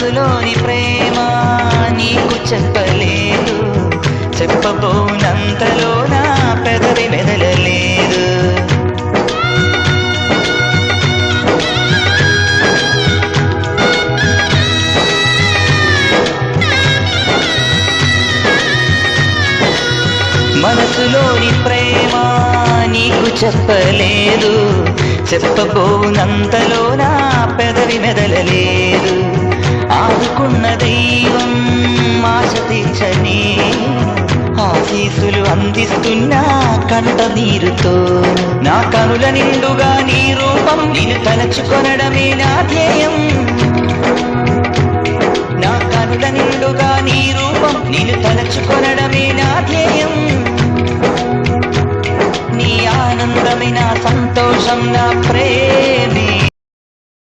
మనసులోని ప్రేమ నీకు చెప్పలేదు. చెప్పబోనంతలో నా పెదవి మెదలలేదు. మనసులోని ప్రేమ నీకు చెప్పలేదు. చెప్పబోనంతలో నా పెదవి మెదలలేదు. ఆశ తీర్చని ఆశీసులు అందిస్తున్నా కంట నీరుతో. నా కనుల నిండుగా నీ రూపం నేను తలచుకొనడమే నా ధ్యేయం. నా కనుల నిండుగా నీ రూపం నేను తలచుకొనడమే నా ధ్యేయం. నీ ఆనందమే నా సంతోషం నా ప్రేమ.